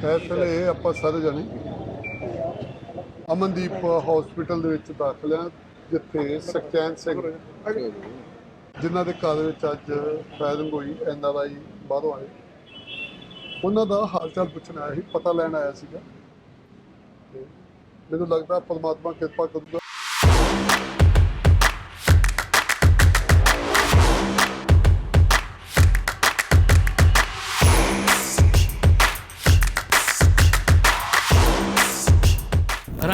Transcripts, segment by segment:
ਇਸ ਵੇਲੇ ਇਹ ਆਪਾਂ ਸਾਰੇ ਜਾਣੇ ਅਮਨਦੀਪ ਹਸਪੀਟਲ ਦੇ ਵਿੱਚ ਦਾਖਲ ਆ, ਜਿੱਥੇ ਸਖਚੈਨ ਸਿੰਘ ਜਿਨ੍ਹਾਂ ਦੇ ਘਰ ਵਿੱਚ ਅੱਜ ਫਾਇਰਿੰਗ ਹੋਈ, ਐਨ ਆਰ ਆਈ ਬਾਹਰੋਂ ਆਏ। ਉਹਨਾਂ ਦਾ ਹਾਲ ਚਾਲ ਪੁੱਛਣ ਆਇਆ ਸੀ, ਪਤਾ ਲੈਣ ਆਇਆ ਸੀਗਾ। ਮੈਨੂੰ ਲੱਗਦਾ ਪਰਮਾਤਮਾ ਕਿਰਪਾ ਕਰੂਗਾ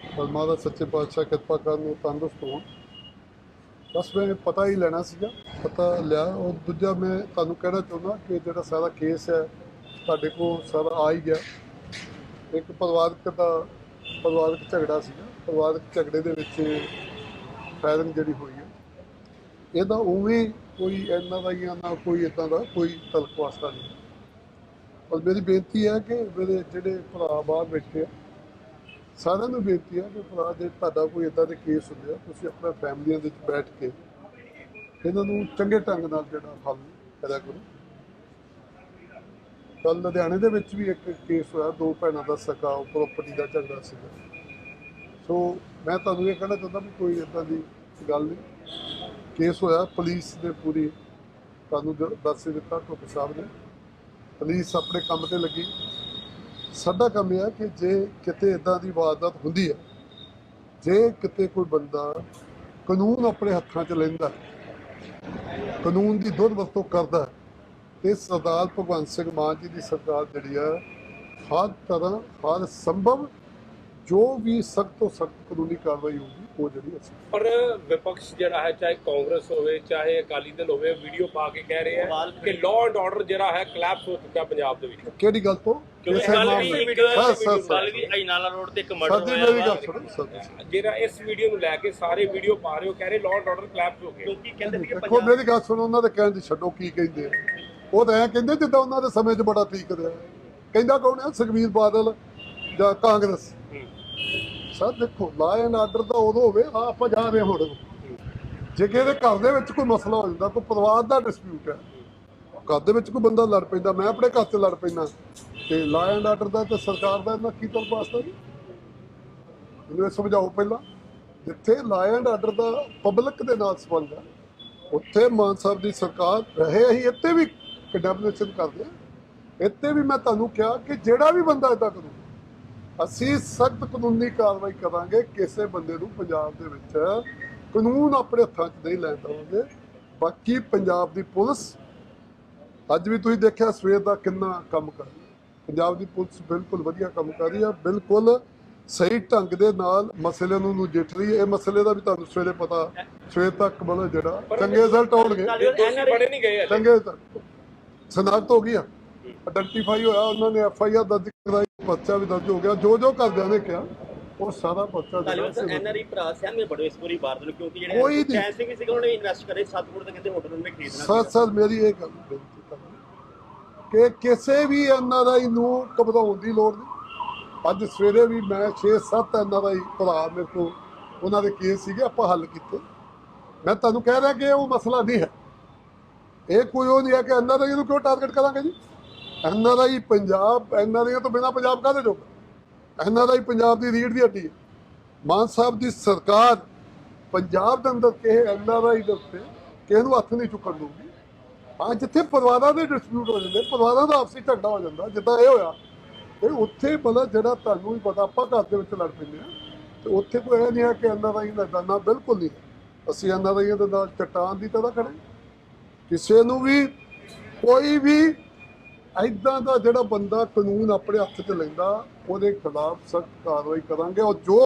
ਪਰ ਮਾਂ ਸੱਚੇ ਪਾਤਸ਼ਾਹ ਕਿਰਪਾ ਕਰਨ ਨੂੰ ਤੰਦਰੁਸਤ ਹੋਣ ਬਸ ਮੈਂ ਪਤਾ ਹੀ ਲੈਣਾ ਸੀਗਾ, ਪਤਾ ਲਿਆ। ਉਹ ਦੂਜਾ ਮੈਂ ਤੁਹਾਨੂੰ ਕਹਿਣਾ ਚਾਹੁੰਦਾ ਕਿ ਜਿਹੜਾ ਸਾਰਾ ਕੇਸ ਹੈ, ਤੁਹਾਡੇ ਕੋਲ ਸਾਰਾ ਆ ਹੀ ਗਿਆ। ਇੱਕ ਪਰਿਵਾਰਕ ਦਾ, ਪਰਿਵਾਰਕ ਝਗੜਾ ਸੀਗਾ। ਪਰਿਵਾਰਕ ਝਗੜੇ ਦੇ ਵਿੱਚ ਫਾਇਰਿੰਗ ਜਿਹੜੀ ਹੋਈ ਹੈ। ਇਹਦਾ ਉਵੇਂ ਕੋਈ ਇਹਨਾਂ ਦਾ ਜਾਂ ਨਾ ਕੋਈ ਇਦਾਂ ਦਾ ਕੋਈ ਤਲਕ ਵਾਸਤਾ ਨਹੀਂ। ਪਰ ਮੇਰੀ ਬੇਨਤੀ ਹੈ ਕਿ ਮੇਰੇ ਜਿਹੜੇ ਭਰਾ ਬਾਹਰ ਬੈਠੇ ਆ ਸਾਰਿਆਂ ਨੂੰ ਬੇਨਤੀ ਹੈ ਕਿ ਭਰਾ, ਜੇ ਤੁਹਾਡਾ ਕੋਈ ਇਦਾਂ ਦੇ ਕੇਸ ਹੁੰਦੇ ਆ, ਤੁਸੀਂ ਆਪਣਾ ਫੈਮਲੀਆਂ ਦੇ ਵਿੱਚ ਬੈਠ ਕੇ ਇਹਨਾਂ ਨੂੰ ਚੰਗੇ ਢੰਗ ਨਾਲ ਜਿਹੜਾ ਹੱਲ ਕਰਿਆ ਕਰੋ। ਕੱਲ ਲੁਧਿਆਣੇ ਦੇ ਵਿੱਚ ਵੀ ਇੱਕ ਕੇਸ ਹੋਇਆ, ਦੋ ਭੈਣਾਂ ਦਾ ਸਕਾ ਪ੍ਰਾਪਰਟੀ ਦਾ ਝਗੜਾ ਸੀਗਾ। ਸੋ ਮੈਂ ਤੁਹਾਨੂੰ ਇਹ ਕਹਿਣਾ ਚਾਹੁੰਦਾ ਵੀ ਕੋਈ ਇਦਾਂ ਦੀ ਗੱਲ ਨਹੀਂ। ਕੇਸ ਹੋਇਆ ਪੁਲਿਸ ਨੇ ਪੂਰੀ ਤੁਹਾਨੂੰ ਦੱਸ ਦਿੱਤਾ ਟੋਪੀ ਸਾਹਿਬ ਨੇ ਪੁਲਿਸ ਆਪਣੇ ਕੰਮ ਤੇ ਲੱਗੀ। ਸਾਡਾ ਕੰਮ ਇਹ ਹੈ ਕਿ ਜੇ ਕਿਤੇ ਇਦਾਂ ਦੀ ਵਾਰਦਾਤ ਹੁੰਦੀ ਹੈ ਜੇ ਕਿਤੇ ਕੋਈ ਬੰਦਾ ਕਾਨੂੰਨ ਆਪਣੇ ਹੱਥਾਂ 'ਚ ਲੈਂਦਾ ਕਾਨੂੰਨ ਦੀ ਦੁਰਵਰਤੋਂ ਕਰਦਾ ਹੈ, ਤੇ ਸਰਦਾਰ ਭਗਵੰਤ ਸਿੰਘ ਮਾਨ ਜੀ ਦੀ ਸਰਕਾਰ ਜਿਹੜੀ ਹੈ ਹਰ ਤਰ੍ਹਾਂ ਹਰ ਸੰਭਵ ਜੋ ਵੀ ਸਖਤ ਤੋਂ ਸਖਤ ਕਾਨੂੰਨੀ ਕਾਰਵਾਈ ਹੋਊਗੀ ਉਹ ਜਿਹੜੀ ਅਸੀਂ ਪਰ ਵਿਪਕਸ਼ ਜਿਹੜਾ ਹੈ ਚਾਹੇ ਕਾਂਗਰਸ ਹੋਵੇ ਚਾਹੇ ਅਕਾਲੀ ਦਲ ਹੋਵੇ ਵੀਡੀਓ ਪਾ ਕੇ ਕਹਿ ਰਹੇ ਆ ਕਿ ਲਾਅ ਐਂਡ ਆਰਡਰ ਜਿਹੜਾ ਹੈ ਕਲੈਪਸ ਹੋ ਚੁੱਕਾ ਪੰਜਾਬ ਦੇ ਵਿੱਚ। ਕਿਹੜੀ ਗੱਲ ਤੋਂ? ਕਿਉਂਕਿ ਕਿਸੇ ਗੱਲ ਵੀ ਕੱਲ ਵੀ। ਅਜਨਾਲਾ ਰੋਡ ਤੇ ਇੱਕ ਮਰਡਰ ਹੋਇਆ। ਗੱਲ ਜਿਹੜਾ ਇਸ ਵੀਡੀਓ ਨੂੰ ਲੈ ਕੇ ਸਾਰੇ ਵੀਡੀਓ ਪਾ ਰਹੇ ਹੋ ਕਹਿ ਰਹੇ ਲਾਅ ਐਂਡ ਆਰਡਰ ਕਲੈਪਸ ਹੋ ਗਿਆ। ਕਿਉਂਕਿ ਕਹਿੰਦੇ ਸੀ ਕਿ ਦੇਖੋ ਪੰਜਾਬ ਮੇਰੀ ਗੱਲ ਸੁਣੋ ਉਹਨਾਂ ਦੇ ਕਹਿਣ ਦੀ ਛੱਡੋ ਕੀ ਕਹਿੰਦੇ ਉਹ ਤਾਂ ਐ ਕਹਿੰਦੇ ਜਿੱਦਾਂ ਉਹਨਾਂ ਦੇ ਸਮੇਂ 'ਚ ਬੜਾ ਠੀਕ ਰਿਹਾ। ਕਹਿੰਦਾ ਕੌਣ ਹੈ ਸੁਖਬੀਰ ਬਾਦਲ ਜਾਂ ਕਾਂਗਰਸ? ਸਰ, ਦੇਖੋ ਲਾ ਐਂਡ ਆਰਡਰ ਤਾਂ ਉਦੋਂ ਹੋਵੇ ਆ ਆਪਾਂ ਜਾ ਹੁਣ। ਜੇ ਕਿਸੇ ਦੇ ਘਰ ਦੇ ਵਿੱਚ ਕੋਈ ਮਸਲਾ ਹੋ ਜਾਂਦਾ, ਕੋਈ ਪਰਿਵਾਰ ਦਾ ਡਿਸਪਿਊਟ ਹੈ, ਘਰ ਦੇ ਵਿੱਚ ਕੋਈ ਬੰਦਾ ਲੜ ਪੈਂਦਾ, ਮੈਂ ਆਪਣੇ ਘਰ 'ਚ ਲੜ ਪੈਂਦਾ, ਤੇ ਲਾ ਐਂਡ ਆਰਡਰ ਦਾ ਤੇ ਸਰਕਾਰ ਦਾ ਇਹਨਾਂ ਕੀ ਤਲਬ ਵਾਸਤਾ ਜੀ? ਮੈਨੂੰ ਸਮਝਾਓ ਪਹਿਲਾਂ। ਜਿੱਥੇ law and order the public ਦੇ ਨਾਲ ਸੰਬੰਧ ਹੈ, ਉੱਥੇ ਮਾਨ ਸਾਹਿਬ ਦੀ ਸਰਕਾਰ ਰਹੇ ਅਸੀਂ, ਇੱਥੇ ਵੀ ਕੰਡੈਮਨੇਸ਼ਨ ਕਰਦੇ ਹਾਂ। ਇੱਥੇ ਵੀ ਮੈਂ ਤੁਹਾਨੂੰ ਕਿਹਾ ਕਿ ਜਿਹੜਾ ਵੀ ਬੰਦਾ ਇਦਾਂ ਕਰੂ ਅਸੀਂ ਸਖਤ ਕਾਨੂੰਨੀ ਕਾਰਵਾਈ ਕਰਾਂਗੇ ਕਿਸੇ ਬੰਦੇ ਨੂੰ ਪੰਜਾਬ ਦੇ ਵਿੱਚ ਕਾਨੂੰਨ ਆਪਣੇ ਹੱਥਾਂ 'ਚ ਨਹੀਂ ਲੈਣ ਦੇਵਾਂਗੇ। ਬਾਕੀ ਪੰਜਾਬ ਦੀ ਪੁਲਿਸ ਅੱਜ ਵੀ ਤੁਸੀਂ ਦੇਖਿਆ ਸਵੇਰ ਦਾ ਕਿੰਨਾ ਕੰਮ ਕਰ ਰਹੀ ਹੈ। ਪੰਜਾਬ ਦੀ ਪੁਲਿਸ ਬਿਲਕੁਲ ਵਧੀਆ ਕੰਮ ਕਰ ਰਹੀ ਹੈ ਬਿਲਕੁਲ ਸਹੀ ਢੰਗ ਦੇ ਨਾਲ ਮਸਲੇ ਨੂੰ ਨਜਿੱਠ ਰਹੀ ਹੈ। ਇਹ ਮਸਲੇ ਦਾ ਵੀ ਤੁਹਾਨੂੰ ਸਵੇਰੇ ਪਤਾ ਸਵੇਰ ਤੱਕ ਮਤਲਬ ਜਿਹੜਾ ਚੰਗੇ ਰਿਜ਼ਲਟ ਆਉਣਗੇ। ਬੜੇ ਨਹੀਂ ਗਏ ਚੰਗੇ ਸਨਾਖਤ ਹੋ ਗਈ ਆ। ਆਇਡੈਂਟੀਫਾਈ ਹੋਇਆ ਉਹਨਾਂ ਨੇ ਐਫ ਆਈ ਆਰ ਦਰਜ ਕਰਾਈ ਪਰਚਾ ਵੀ ਦਰਜ ਹੋ ਗਿਆ ਜੋ ਜੋ ਘਰਦਿਆਂ ਨੇ ਕਿਹਾ ਉਹ ਸਾਰਾ ਜਿਹੜਾ ਤਾਲੀਬਾਨ ਸਰ ਐਨਆਰਆਈ ਭਰਾ ਸਹਿਮੇ ਬੜੇ ਇਸ ਪੂਰੀ ਵਾਰਦਾਤ ਨੂੰ ਕਿਉਂਕਿ ਜਿਹੜੇ। ਚੈਨ ਸਿੰਘ ਵੀ ਸੀਗਾ ਉਹਨੇ ਇਨਵੈਸਟ ਕਰੇ ਸਤਪੁਰ ਦੇ ਕਹਿੰਦੇ ਹੋਟਲ ਉਹਨੇ ਖਰੀਦਣਾ ਸਰ ਸਰ ਮੇਰੀ ਇਹ ਗੱਲ ਬੇਨਤੀ ਕਿ ਕਿਸੇ ਵੀ ਐਨਆਰਆਈ ਨੂੰ ਘਬਰਾਉਣ ਦੀ ਲੋੜ ਨਹੀਂ। ਅੱਜ ਸਵੇਰੇ ਵੀ ਮੈਂ 6-7 ਐਨਆਰਆਈ ਭਰਾ ਮੇਰੇ ਕੋਲ ਉਹਨਾਂ ਦੇ ਕੇਸ ਸੀਗੇ ਆਪਾਂ ਹੱਲ ਕੀਤੇ। ਮੈਂ ਤੁਹਾਨੂੰ ਕਹਿ ਰਿਹਾ ਕਿ ਉਹ ਮਸਲਾ ਨਹੀਂ ਹੈ। ਇਹ ਕੋਈ ਉਹ ਨਹੀਂ ਹੈ ਕਿ ਐਨਆਰਆਈ ਨੂੰ ਕਿਉਂ ਟਾਰਗੇਟ ਕਰਾਂਗੇ ਜੀ? ਐਨਆਰਆਈ ਪੰਜਾਬ ਐਨਆਰਆਈ ਤੋਂ ਬਿਨਾ ਪੰਜਾਬ ਕਾਹਦੇ ਜੋਗਾ ਐਨਆਰਆਈ ਪੰਜਾਬ ਦੀ ਰੀੜ ਦੀ ਹੱਡੀ ਹੈ। ਮਾਨ ਸਾਹਿਬ ਦੀ ਸਰਕਾਰ ਪੰਜਾਬ ਦੇ ਅੰਦਰ ਕਿਸੇ ਐਨਆਰਆਈ ਦੇ ਉੱਤੇ ਕਿਸੇ ਨੂੰ ਹੱਥ ਨਹੀਂ ਚੁੱਕਣ ਦਊਗੀ। ਹਾਂ ਜਿੱਥੇ ਪਰਿਵਾਰਾਂ ਦੇ ਡਿਸਪਿਊਟ ਹੋ ਜਾਂਦੇ, ਪਰਿਵਾਰਾਂ ਦਾ ਆਪਸੀ ਝਗੜਾ ਹੋ ਜਾਂਦਾ, ਜਿੱਦਾਂ ਇਹ ਹੋਇਆ ਤੇ ਉੱਥੇ ਮਤਲਬ ਜਿਹੜਾ ਤੁਹਾਨੂੰ ਵੀ ਪਤਾ, ਆਪਾਂ ਘਰ ਦੇ ਵਿੱਚ ਲੜ ਪੈਂਦੇ ਆ ਤੇ ਉੱਥੇ ਕੋਈ ਇਹ ਨਹੀਂ ਹੈ ਕਿ ਐਨਆਰਆਈ ਦਾ ਦਾਨਾ ਬਿਲਕੁਲ ਨਹੀਂ ਹੈ। ਅਸੀਂ ਐਨਆਰਆਈਆਂ ਦੇ ਨਾਲ ਚਟਾਨ ਦੀ ਤਰ੍ਹਾਂ ਖੜੇ ਕਿਸੇ ਨੂੰ ਵੀ ਕੋਈ ਵੀ ਐਦਾਂ ਦਾ ਜਿਹੜਾ ਬੰਦਾ ਕਾਨੂੰਨ ਆਪਣੇ ਹੱਥ 'ਚ ਲੈਂਦਾ ਉਹਦੇ ਖਿਲਾਫ ਸਖਤ ਕਾਰਵਾਈ ਕਰਾਂਗੇ ਔਰ ਜੋ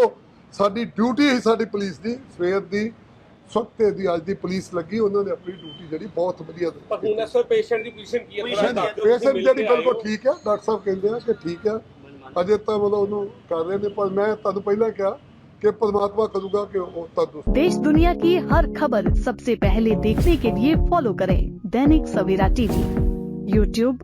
ਸਾਡੀ ਡਿਊਟੀ ਹੈ ਸਾਡੀ ਪੁਲਿਸ ਦੀ ਸਵੇਰ ਦੀ ਸਖਤੇ ਦੀ ਅੱਜ ਦੀ ਪੁਲਿਸ ਲੱਗੀ ਉਹਨਾਂ ਨੇ ਆਪਣੀ ਡਿਊਟੀ ਜਿਹੜੀ ਬਹੁਤ ਵਧੀਆ ਪਰ ਹੁਣ ਦਿੱਤੀ ਇਸ ਪੇਸ਼ੈਂਟ ਦੀ ਪੋਜੀਸ਼ਨ ਕੀ ਹੈ ਥੋੜਾ Position ਦੱਸ ਦਿਓ, ਪੇਸ਼ੈਂਟ ਤੁਸੀਂ ਮਿਲ ਜਿਹੜੀ ਕੇ ਆਏ ਬਿਲਕੁਲ ਹੋ। ਠੀਕ ਹੈ ਡਾਕਟਰ ਸਾਹਿਬ ਕਹਿੰਦੇ ਆ ਕਿ ਠੀਕ ਹੈ ਅਜੇ ਤਾਂ ਮਤਲਬ ਉਹਨੂੰ ਕਰ ਰਹੇ ਨੇ ਪਰ ਮੈਂ ਤੁਹਾਨੂੰ ਪਹਿਲਾਂ ਕਿਹਾ ਕਿ ਪਰਮਾਤਮਾ ਕਰੂਗਾ ਕਿ ਉਹ ਤੁਹਾਨੂੰ देश दुनिया की हर खबर सबसे पहले देखने के लिए फॉलो करें दैनिक सवेरा टीवी यूट्यूब